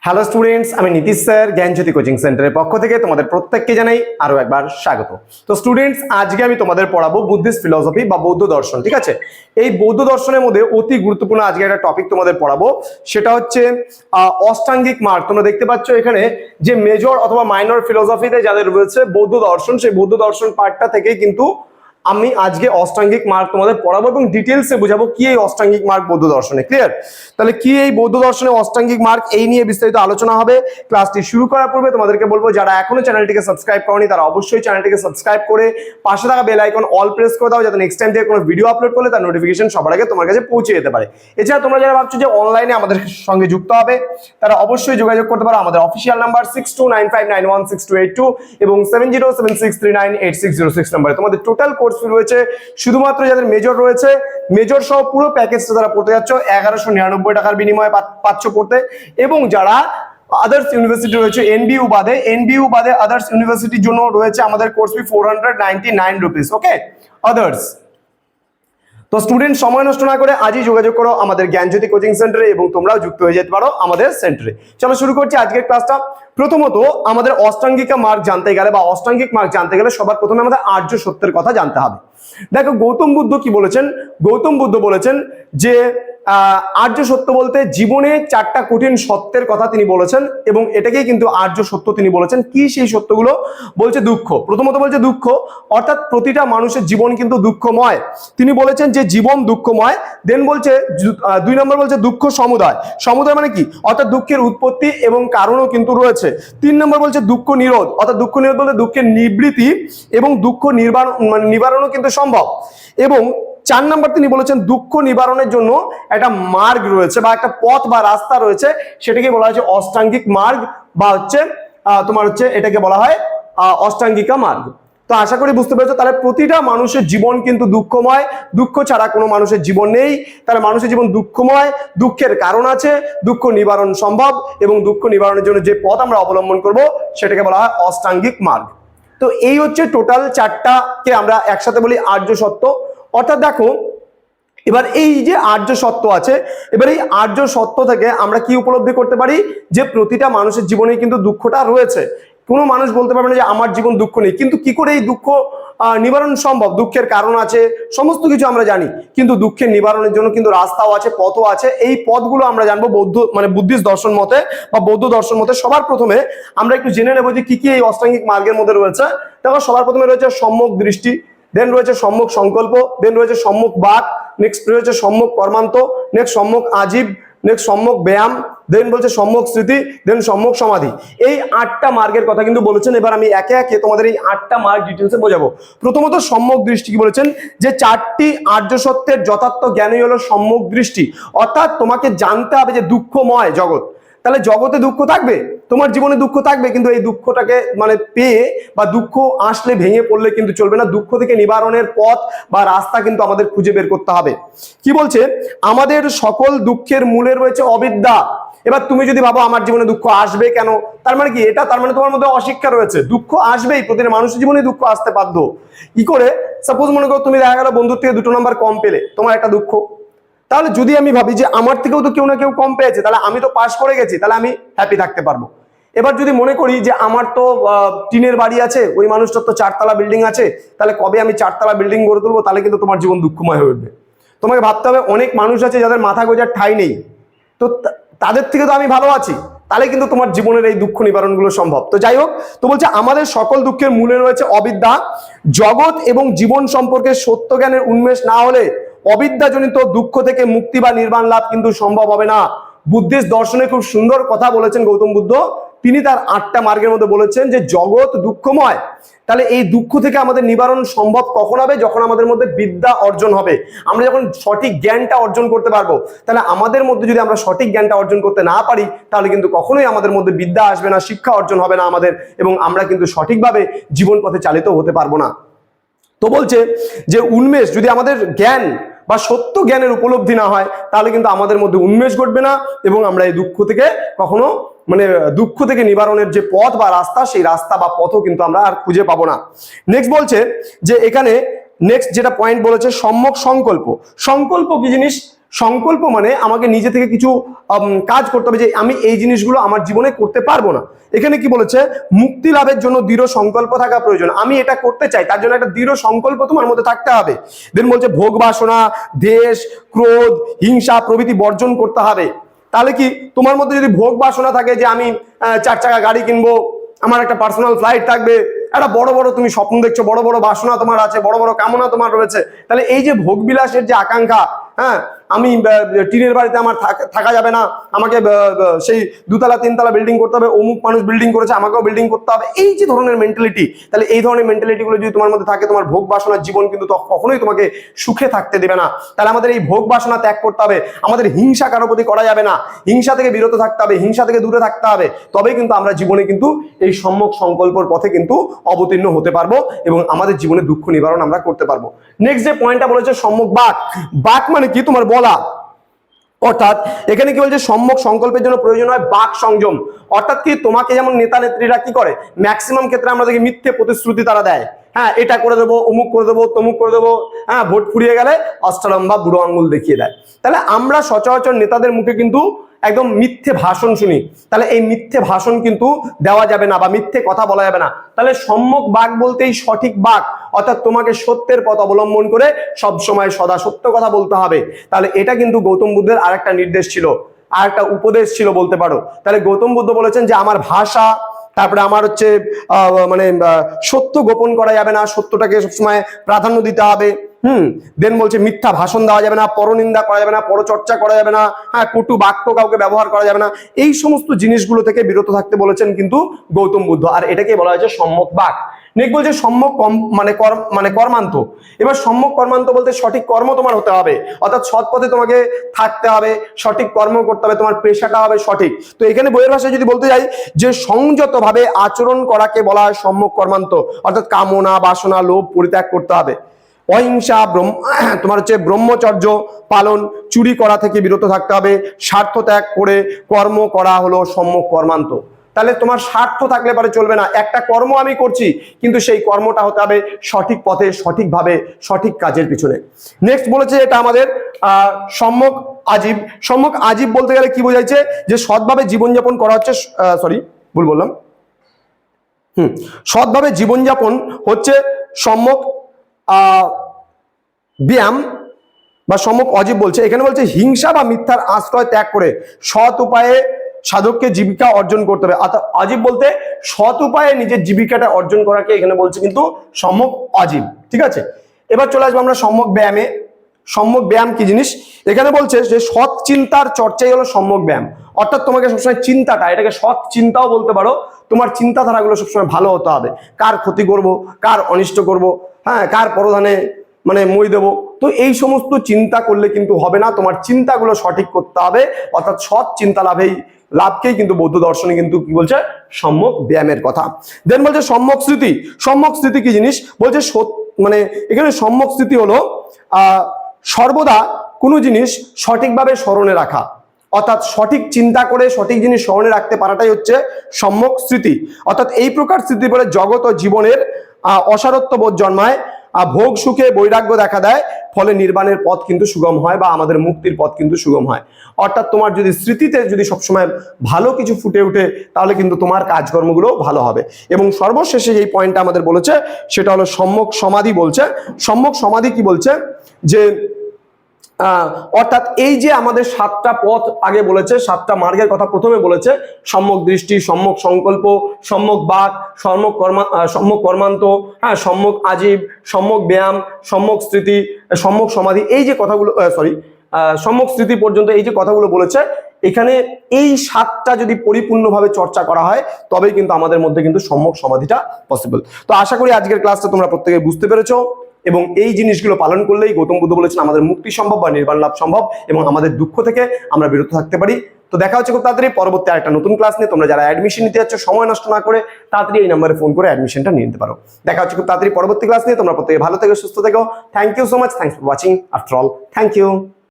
Hello students আমি Nitish sir, জ্ঞানজ্যোতি coaching সেন্টারের পক্ষ থেকে তোমাদের প্রত্যেককে জানাই আরও একবার স্বাগত। তো স্টুডেন্টস আজকে আমি তোমাদের পড়াবো বুদ্ধিস্ট ফিলসফি বা বৌদ্ধ দর্শন, ঠিক আছে? এই বৌদ্ধ দর্শনের মধ্যে অতি গুরুত্বপূর্ণ আজকে একটা টপিক তোমাদের পড়াবো। সেটা হচ্ছে অষ্টাঙ্গিক মার্গ তোমরা দেখতে পাচ্ছ এখানে যে মেজর অথবা মাইনর ফিলোসফিতে যাদের রয়েছে বৌদ্ধ দর্শন, সেই বৌদ্ধ দর্শন পার্টটা থেকে কিন্তু আমি আজকে অষ্টাঙ্গিক মার্গ তোমাদের পড়াবো এবং ডিটেলসে বুঝাবো কি এই অষ্টাঙ্গিক মার্গ বৌদ্ধ দর্শনে ক্লিয়ার তাহলে কি এই বৌদ্ধ দর্শনে অষ্টাঙ্গিক মার্গ এই নিয়ে বিস্তারিত আলোচনা হবে। ক্লাসটি শুরু করার পূর্বে তোমাদেরকে বলব, যারা এখনও চ্যানেলটিকে সাবস্ক্রাইব করনি, তারা অবশ্যই চ্যানেলটিকে সাবস্ক্রাইব করে পাশে থাকা বেল আইকন অল প্রেস করে দাও, যাতে নেক্সট টাইম থেকে কোনো ভিডিও আপলোড করলে তার নোটিফিকেশন সবার আগে তোমার কাছে পৌঁছে যেতে পারে। এছাড়া তোমরা যারা ভাবছ যে অনলাইনে আমাদের সঙ্গে যুক্ত হবে, তারা অবশ্যই যোগাযোগ করতে পারো। আমাদের official number six two nine five nine one six two eight two এবং seven zero seven six three nine eight six zero six নাম্বারে তোমাদের টোটাল কোর্স ফি রয়েছে, শুধুমাত্র যাদের মেজর রয়েছে মেজর সহ পুরো প্যাকেজটা তারা পড়তে যাচ্ছ, এগারোশো নিরানব্বই টাকার বিনিময়ে পাচ্ছ পড়তে। এবং যারা আদার্স ইউনিভার্সিটি রয়েছে এনবিউ বাদে এনবিউ বাদে আদার্স ইউনিভার্সিটির জন্য রয়েছে আমাদের course fee four hundred ninety nine rupees okay others তো স্টুডেন্ট সময় নষ্ট না করে আজই যোগাযোগ করো আমাদের জ্ঞানজ্যোতি কোচিং সেন্টারে এবং তোমরাও যুক্ত হয়ে যেতে পারো আমাদের সেন্টারে চলো শুরু করছি আজকের ক্লাসটা প্রথমত, আমাদের অষ্টাঙ্গিকা মার্ক জানতে গেলে বা অষ্টাঙ্গিক মার্ক জানতে গেলে সবার প্রথমে আমাদের আর্য সত্যের কথা জানতে হবে। দেখো, গৌতম বুদ্ধ কি বলেছেন? গৌতম বুদ্ধ বলেছেন যে আর্য সত্য বলতে জীবনে চারটা কঠিন সত্যের কথা তিনি বলেছেন এবং এটাকেই কিন্তু আর্য সত্য তিনি বলেছেন। কি সেই সত্যগুলো? বলছে দুঃখ। প্রথমত বলছে দুঃখ। অর্থাৎ প্রতিটা মানুষের জীবন কিন্তু দুঃখময়। তিনি বলেছেন যে জীবন দুঃখময়। দেন বলছে দুই নম্বর বলছে দুঃখ সমুদায়। সমুদায় মানে কি? অর্থাৎ দুঃখের উৎপত্তি এবং কারণও কিন্তু রয়েছে। তিন নম্বর বলছে দুঃখ নিরোধ। অর্থাৎ দুঃখ নিরোধ বলতে দুঃখের নিবৃত্তি এবং দুঃখ নিবারণ মানে নিবারণও কিন্তু সম্ভব। এবং চার নম্বর তিনি বলেছেন দুঃখ নিবারণের জন্য একটা মার্গ রয়েছে বা একটা পথ বা রাস্তা রয়েছে, সেটাকে বলা হচ্ছে অষ্টাঙ্গিক মার্গ বা হচ্ছে তোমার হচ্ছে এটাকে বলা হয় অষ্টাঙ্গিকা মার্গ। তো আশা করি বুঝতে পেরেছ, তাহলে প্রতিটা মানুষের জীবন কিন্তু দুঃখময়। দুঃখ ছাড়া কোনো মানুষের জীবন নেই। তাহলে মানুষের জীবন দুঃখময়, দুঃখের কারণ আছে, দুঃখ নিবারণ সম্ভব এবং দুঃখ নিবারণের জন্য যে পথ আমরা অবলম্বন করব, সেটাকে বলা হয় অষ্টাঙ্গিক মার্গ। তো এই হচ্ছে টোটাল চারটাকে আমরা একসাথে বলি আর্য সত্য। অর্থাৎ দেখো, এবার এই যে আর্য সত্য আছে, এবার এই আর্য সত্য থেকে আমরা কি উপলব্ধি করতে পারি? যে প্রতিটা মানুষের জীবনে কিন্তু দুঃখটা রয়েছে। কোনো মানুষ বলতে পারবে না যে আমার জীবন দুঃখ নেই। কিন্তু কি করে এই দুঃখ নিবারণ সম্ভব? দুঃখের কারণ আছে, সমস্ত কিছু আমরা জানি। কিন্তু দুঃখের নিবারণের জন্য কিন্তু রাস্তাও আছে, পথও আছে। এই পথগুলো আমরা জানব বৌদ্ধ মানে বুদ্ধিস্ট দর্শন মতে বা বৌদ্ধ দর্শন মতে। সবার প্রথমে আমরা একটু জেনে নেব যে কি কি এই অষ্টাঙ্গিক মার্গের মধ্যে রয়েছে। দেখো, সবার প্রথমে রয়েছে সম্যক দৃষ্টি। দেন রয়েছে সম্মুখ সংকল্প দেন রয়েছে সম্মুখ বাক নেক্সট রয়েছে সম্মুখ কর্মান্ত নেক্সট সম্মুখ আজীব নেক্সট সম্মুখ ব্যায়াম দেন বলছে সম্মুখ স্মৃতি দেন সম্মুখ সমাধি। এই আটটা মার্গের কথা কিন্তু বলেছেন, এবার আমি একে একে তোমাদের এই আটটা মার্গ ডিটেলসে বোঝাবো। প্রথমত সম্মুখ দৃষ্টি কি বলেছেন? যে চারটি আর্য সত্যের যথার্থ জ্ঞানই হলো সম্মুখ দৃষ্টি। অর্থাৎ তোমাকে জানতে হবে যে দুঃখময় জগৎ। তাহলে জগতে দুঃখ থাকবে? তোমার জীবনে দুঃখ থাকবে, কিন্তু এই দুঃখটাকে মানে পেয়ে বা দুঃখ আসলে ভেঙে পড়লে কিন্তু চলবে না। দুঃখ থেকে নিবারণের পথ বা রাস্তা কিন্তু আমাদের খুঁজে বের করতে হবে। কি বলছে? আমাদের সকল দুঃখের মূলে রয়েছে অবিদ্যা। এবার তুমি যদি ভাবো আমার জীবনে দুঃখ আসবে কেন? তার মানে কি? এটা তার মানে তোমার মধ্যে অশিক্ষা রয়েছে। দুঃখ আসবেই, প্রতিটা মানুষের জীবনে দুঃখ আসতে বাধ্য। কি করে? সাপোজ মনে করো তুমি দেখা গেলো বন্ধুর থেকে দুটো নাম্বার কম পেলে, তোমার একটা দুঃখ। তাহলে যদি আমি ভাবি যে আমার থেকেও তো কেউ না কেউ কম পেয়েছে, তাহলে আমি তো পাশ করে গেছি, তাহলে আমি হ্যাপি থাকতে পারব। এবার যদি মনে করি যে আমার তো টিনের বাড়ি আছে, ওই মানুষটার তো চারতলা বিল্ডিং আছে, তাহলে কবে আমি চারতলা বিল্ডিং গড়ে তুলবো, তাহলে কিন্তু তোমার জীবন দুঃখময় হয়ে উঠবে। তোমাকে ভাবতে হবে, অনেক মানুষ আছে যাদের মাথা গোজার ঠাই নেই। তো, তাদের থেকে তো আমি ভালো আছি, তাহলে কিন্তু তোমার জীবনের এই দুঃখ নিবারণগুলো সম্ভব। তো যাই হোক, তো বলছে, আমাদের সকল দুঃখের মূলে রয়েছে অবিদ্যা। জগৎ এবং জীবন সম্পর্কে সত্য জ্ঞানের উন্মেষ না হলে অবিদ্যাজনিত দুঃখ থেকে মুক্তি বা নির্বাণ লাভ কিন্তু সম্ভব হবে না। বুদ্ধিস্ট দর্শনে খুব সুন্দর কথা বলেছেন গৌতম বুদ্ধ। তিনি তার আটটা মার্গের মধ্যে বলেছেন যে, জগৎ দুঃখময়। তাহলে এই দুঃখ থেকে আমাদের নিবারণ সম্ভব কখন হবে? যখন আমাদের মধ্যে বিদ্যা অর্জন হবে। আমরা যখন সঠিক জ্ঞানটা অর্জন করতে পারব, তাহলে আমাদের মধ্যে যদি আমরা সঠিক জ্ঞানটা অর্জন করতে না পারি, তাহলে কিন্তু কখনোই আমাদের মধ্যে বিদ্যা আসবে না, শিক্ষা অর্জন হবে না আমাদের এবং আমরা কিন্তু সঠিকভাবে জীবন পথে চালিত হতে পারব না। তো বলছে যে, উন্মেষ, যদি আমাদের জ্ঞান বা সত্য জ্ঞানের উপলব্ধি না হয়, তাহলে কিন্তু আমাদের মধ্যে উন্মেষ ঘটবে না এবং আমরা এই দুঃখ থেকে কখনো মানে দুঃখ থেকে নিবারণের যে পথ বা রাস্তা, সেই রাস্তা বা পথও কিন্তু আমরা আর খুঁজে পাবো না। নেক্সট বলছে যে এখানে নেক্সট যেটা পয়েন্ট বলেছে সম্যক সংকল্প। সংকল্প কি জিনিস? সংকল্প মানে আমাকে নিজে থেকে কিছু কাজ করতে হবে যে আমি এই জিনিসগুলো আমার জীবনে করতে পারব না। এখানে কি বলেছে? মুক্তি লাভের জন্য দৃঢ় সংকল্প থাকা প্রয়োজন। আমি এটা করতে চাই, তার জন্য একটা দৃঢ় সংকল্প তোমার মধ্যে থাকতে হবে। দেন বলছে, ভোগ বাসনা, দেশ, ক্রোধ, হিংসা প্রভৃতি বর্জন করতে হবে। তাহলে কি তোমার মধ্যে যদি ভোগ বাসনা থাকে যে আমি চার চাকা গাড়ি কিনবো, আমার একটা পার্সোনাল ফ্লাইট থাকবে, একটা বড় বড় তুমি স্বপ্ন দেখছ, বড় বড় বাসনা তোমার আছে, বড় বড় কামনা তোমার রয়েছে, তাহলে এই যে ভোগ বিলাসের যে আকাঙ্ক্ষা হ্যাঁ আমি টিনের বাড়িতে আমার থাক- যাবে না। আমাকে সেই দুতলা, তিনতলা বিল্ডিং করতে হবে, অমুক মানুষ বিল্ডিং করেছে, আমাকেও বিল্ডিং করতে হবে। এই যে ধরনের মেন্টালিটি তাহলে এই ধরনের মেন্টালিটি গুলো যদি তোমার মধ্যে থাকে, তোমার ভোগ বাসনার জীবন কিন্তু কখনোই তোমাকে সুখে থাকতে দেবে না। তাহলে আমাদের এই ভোগ বাসনা ত্যাগ করতে হবে। আমাদের হিংসা কারও প্রতি করা যাবে না। হিংসা থেকে বিরত থাকতে হবে, হিংসা থেকে দূরে থাকতে হবে। তবে কিন্তু আমরা জীবনে কিন্তু এই সম্যক সংকল্পর পথে কিন্তু অবতীর্ণ হতে পারব এবং আমাদের জীবনে দুঃখ নিবারণ আমরা করতে পারব। নেক্সট যে পয়েন্টটা বলেছে সম্যক বাক বাক মানে কি? তোমার বলা অর্থাৎ এখানে কি বলছে? সম্যক সংকল্পের জন্য প্রয়োজন হয় বাক সংযম। অর্থাৎ কি তোমাকে যেমন নেতা নেত্রীরা কি করে? ম্যাক্সিমাম ক্ষেত্রে দেখি মিথ্যে প্রতিশ্রুতি তারা দেয়। হ্যাঁ এটা করে দেবো, অমুক করে দেবো, তমুক করে দেবো হ্যাঁ ভোট ফুরিয়ে গেলে অষ্টলম্বা বুড়ো আঙ্গুল দেখিয়ে দেয়। তাহলে আমরা সচরাচর নেতাদের মুখে কিন্তু একদম মিথ্যে ভাষণ শুনি। তাহলে এই মিথ্যে ভাষণ কিন্তু দেওয়া যাবে না বা মিথ্যে কথা বলা যাবে না। তাহলে সম্যক বাক বলতেই সঠিক বাক, অর্থাৎ তোমাকে সত্যের পথ অবলম্বন করে সব সময় সদা সত্য কথা বলতে হবে। তাহলে এটা কিন্তু গৌতম বুদ্ধের আরেকটা নির্দেশ ছিল। আর একটা উপদেশ ছিল বলতে পারো। তাহলে গৌতম বুদ্ধ বলেছেন যে, আমার ভাষা, তারপরে আমার হচ্ছে মানে সত্য গোপন করা যাবে না, সত্যটাকে সবসময় প্রাধান্য দিতে হবে। হুম দেন বলছে, মিথ্যা ভাষণ দেওয়া যাবে না, পরনিন্দা করা যাবে না, পরচর্চা করা যাবে না হ্যাঁ কটু বাক্য কাউকে ব্যবহার করা যাবে না। এই সমস্ত জিনিসগুলো থেকে বিরত থাকতে বলেছেন কিন্তু গৌতম বুদ্ধ। আর এটাকে বলা হয়েছে সম্যক বাক। নেক বলছে সম্যক কম মানে কর্ম মানে কর্মান্ত। এবার সম্যক কর্মান্ত বলতে সঠিক কর্ম তোমার হতে হবে। অর্থাৎ সৎ পথে তোমাকে থাকতে হবে, সঠিক কর্ম করতে হবে, তোমার পেশাটা হবে সঠিক। তো এখানে বইয়ের ভাষায় যদি বলতে যাই, যে সংযতভাবে আচরণ করাকে বলা হয় সম্যক কর্মান্ত। অর্থাৎ কামনা, বাসনা, লোভ পরিত্যাগ করতে হবে। অহিংসা, ব্রহ্ম, তোমার হচ্ছে ব্রহ্মচর্য পালন, চুরি করা থেকে বিরত থাকতে হবে। স্বার্থ ত্যাগ করে কর্ম করা হলো সম্যক কর্মান্ত। তাহলে তোমার স্বার্থ থাকলে পরে চলবে না। একটা কর্ম আমি করছি, কিন্তু সেই কর্মটা হতে হবে সঠিক পথে, সঠিকভাবে, সঠিক কাজের পিছনে। নেক্সট বলেছে এটা আমাদের সম্যক আজীব। সম্যক আজীব বলতে গেলে কি বোঝাইছে? যে সৎভাবে জীবনযাপন করা হচ্ছে সরি ভুল বললাম। হুম, সৎভাবে জীবনযাপন হচ্ছে সম্যক ব্যায়াম বা সম্যক অজীব বলছে। এখানে বলছে হিংসা বা মিথ্যার আশ্রয় ত্যাগ করে। সৎ উপায়ে সাধককে জীবিকা অর্জন করতে হবে। অর্থাৎ অজীব বলতে সৎ উপায়ে নিজের জীবিকাটা অর্জন করাকে এখানে বলছে কিন্তু সম্যক অজীব ঠিক আছে? এবার চলে আসব আমরা সম্যক ব্যায়ামে। সম্যক ব্যায়াম কি জিনিস? এখানে বলছে যে সৎ চিন্তার চর্চাই হলো সম্যক ব্যায়াম। অর্থাৎ তোমাকে সবসময় চিন্তাটা, এটাকে সৎ চিন্তাও বলতে পারো। তোমার চিন্তাধারাগুলো সবসময় ভালো হতে হবে। কার ক্ষতি করব, কার অনিষ্ট করব হ্যাঁ কার পরধানে মানে মই দেবো। তো এই সমস্ত চিন্তা করলে কিন্তু হবে না। তোমার চিন্তাগুলো সঠিক করতে হবে। অর্থাৎ সৎ চিন্তা লাভেই লাভকেই কিন্তু বৌদ্ধ দর্শনে কিন্তু কি বলছে? সম্যক ব্যায়ামের কথা। দেন বলছে সম্যক স্মৃতি। সম্যক স্মৃতি কি জিনিস? বলছে মানে এখানে সম্যক স্মৃতি হলো সর্বদা কোনো জিনিস সঠিকভাবে স্মরণে রাখা। অর্থাৎ সঠিক চিন্তা করে সঠিক জিনিস স্মরণে রাখতে পারাটাই হচ্ছে সম্যক স্মৃতি। অর্থাৎ এই প্রকার স্মৃতি পরে জগৎ ও জীবনের অসারত্ব বোধ জন্মায়। ভোগ, সুখে বৈরাগ্য দেখা দেয়, ফলে নির্বাণের পথ কিন্তু সুগম হয় বা আমাদের মুক্তির পথ কিন্তু সুগম হয়। অর্থাৎ তোমার যদি স্মৃতিতে যদি সবসময় ভালো কিছু ফুটে ওঠে, তাহলে কিন্তু তোমার কাজকর্মগুলো ভালো হবে। এবং সর্বশেষে যেই পয়েন্টটা আমাদের বলেছে, সেটা হলো সম্যক সমাধি বলছে। সম্যক সমাধি কি বলছে? যে অর্থাৎ এই যে আমাদের সাতটা পথ আগে বলেছে, সাতটা মার্গের কথা প্রথমে বলেছে, সম্যক দৃষ্টি, সম্যক সংকল্প, সম্যক বাক, সম্যক কর্মা সম্যক কর্মান্ত হ্যাঁ সম্যক আজীব, সম্যক ব্যায়াম, সম্যক স্মৃতি, সম্যক সমাধি, এই যে কথাগুলো সরি সম্যক স্মৃতি পর্যন্ত এই যে কথাগুলো বলেছে, এখানে এই সাতটা যদি পরিপূর্ণভাবে চর্চা করা হয়, তবেই কিন্তু আমাদের মধ্যে কিন্তু সম্যক সমাধিটা পসিবল তো আশা করি আজকের ক্লাসটা তোমরা প্রত্যেকে বুঝতে পেরেছ। এবং এই জিনিসগুলো পালন করলেই গৌতম বুদ্ধ বলেছেন আমাদের মুক্তি সম্ভব বা নির্বাণ লাভ সম্ভব এবং আমাদের দুঃখ থেকে আমরা বিরত থাকতে পারি। তো দেখা হচ্ছে খুব তাড়াতাড়ি। পরবর্তী আরেকটা নতুন ক্লাস নিয়ে তোমরা যারা অ্যাডমিশন নিতে যাচ্ছ, সময় নষ্ট না করে তাড়াতাড়ি এই নাম্বারে ফোন করে অ্যাডমিশনটা নিয়ে নিতে পারো। দেখা হচ্ছে খুব তাড়াতাড়ি। পরবর্তী ক্লাস নিয়ে তোমরা প্রত্যেকে ভালো থেকে, সুস্থ থেকো। Thank you so much thanks for watching after all thank you